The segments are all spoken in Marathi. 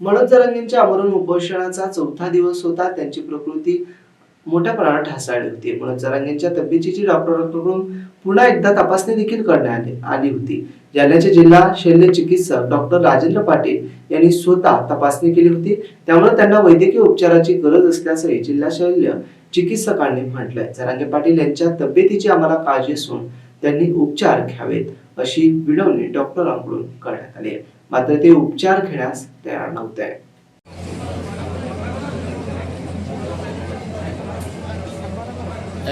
मनोज जरांगेंच्या आमरण उपोषणाचा चौथा दिवस होता. त्यांची प्रकृती मोठ्या प्रमाणात ढासाळली होती. म्हणून जरांगेंच्या तब्येतीची डॉक्टरांकडून पुन्हा एकदा तपासणी देखील करण्यात आली आली होती. जालन्याचे जिल्हा शल्य चिकित्सक डॉक्टर राजेंद्र पाटील यांनी स्वतः तपासणी केली होती. त्यामुळे त्यांना वैद्यकीय उपचाराची गरज असल्याचंही जिल्हा शल्य चिकित्सकांनी म्हटलंय. जरांगे पाटील यांच्या तब्येतीची आम्हाला काळजी असून त्यांनी उपचार घ्यावेत. अशी विनवणी डॉक्टरांकडून करण्यात आली मात्र ते उपचार घेण्यास तयार नव्हते.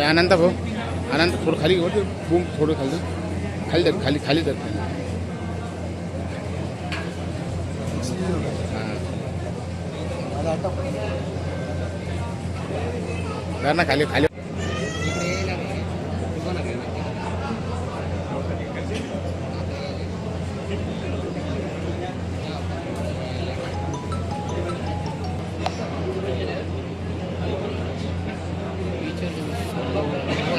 अनंत भाऊ अनंत थोडं खाली घे बूम थोडं खाली. खाली तर खाली खाली तर ना खाली खाली. away.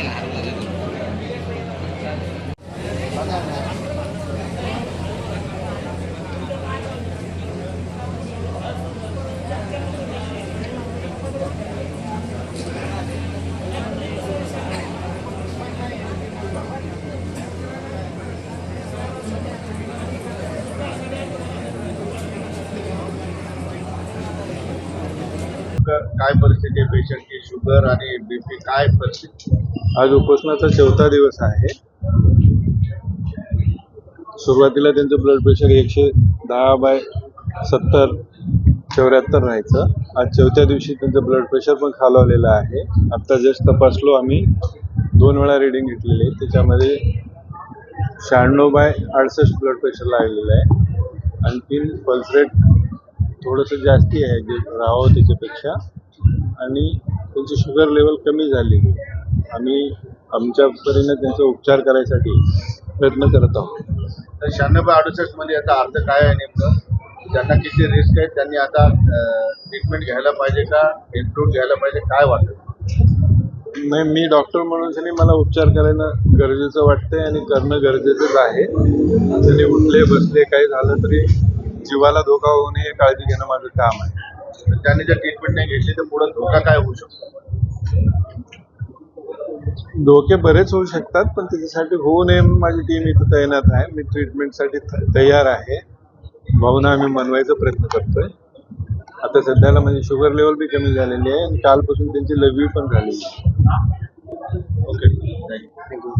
काय परिस्थिती आहे? पेशंटची शुगर आणि बीपी काय परिस्थिती? आज उपोषणाचा चौथा दिवस आहे. सुरुवातीला त्यांचं ब्लड प्रेशर एकशे दहा बाय सत्तर चौऱ्याहत्तर राहायचं. आज चौथ्या दिवशी त्यांचं ब्लड प्रेशर पण खालावलेलं आहे. आत्ता जस्ट तपासलो आम्ही. दोन वेळा रिडिंग घेतलेली त्याच्यामध्ये शहाण्णव बाय अडसष्ट ब्लड प्रेशर लागलेलं आहे. आणखीन पल्स रेट थोडंसं जास्ती आहे जे राहावं त्याच्यापेक्षा. आणि त्यांची शुगर लेवल कमी झाली. आम्ही आमच्या परीने त्यांचा उपचार करायसाठी प्रयत्न करत आहोत. तर शहाण्णव बाय अडुसष्टमध्ये याचा अर्थ काय आहे नेमकं? ज्यांना किती रिस्क आहे त्यांनी आता ट्रीटमेंट घ्यायला पाहिजे का? इम्प्रूव्ह घ्यायला पाहिजे? काय वाटतं? नाही मी डॉक्टर म्हणून मला उपचार करणं गरजेचं वाटतंय आणि करणं गरजेचंच आहे. जरी उठले बसले काही झालं तरी जीवाला धोका होऊ नये हे काळजी घेणं माझं काम आहे. त्यांनी जर ट्रीटमेंट नाही घेतली तर पुढे धोका काय होऊ शकतो? धोके बरेच होऊ शकतात पण त्याच्यासाठी होऊ नये माझी टीम इथं तैनात आहे. मी ट्रीटमेंटसाठी तयार आहे. भावना आम्ही मनवायचा प्रयत्न करतोय. आता सध्याला म्हणजे शुगर लेवल बी कमी झालेली आहे आणि कालपासून त्यांची लघवी पण झालेली आहे. Okay thank you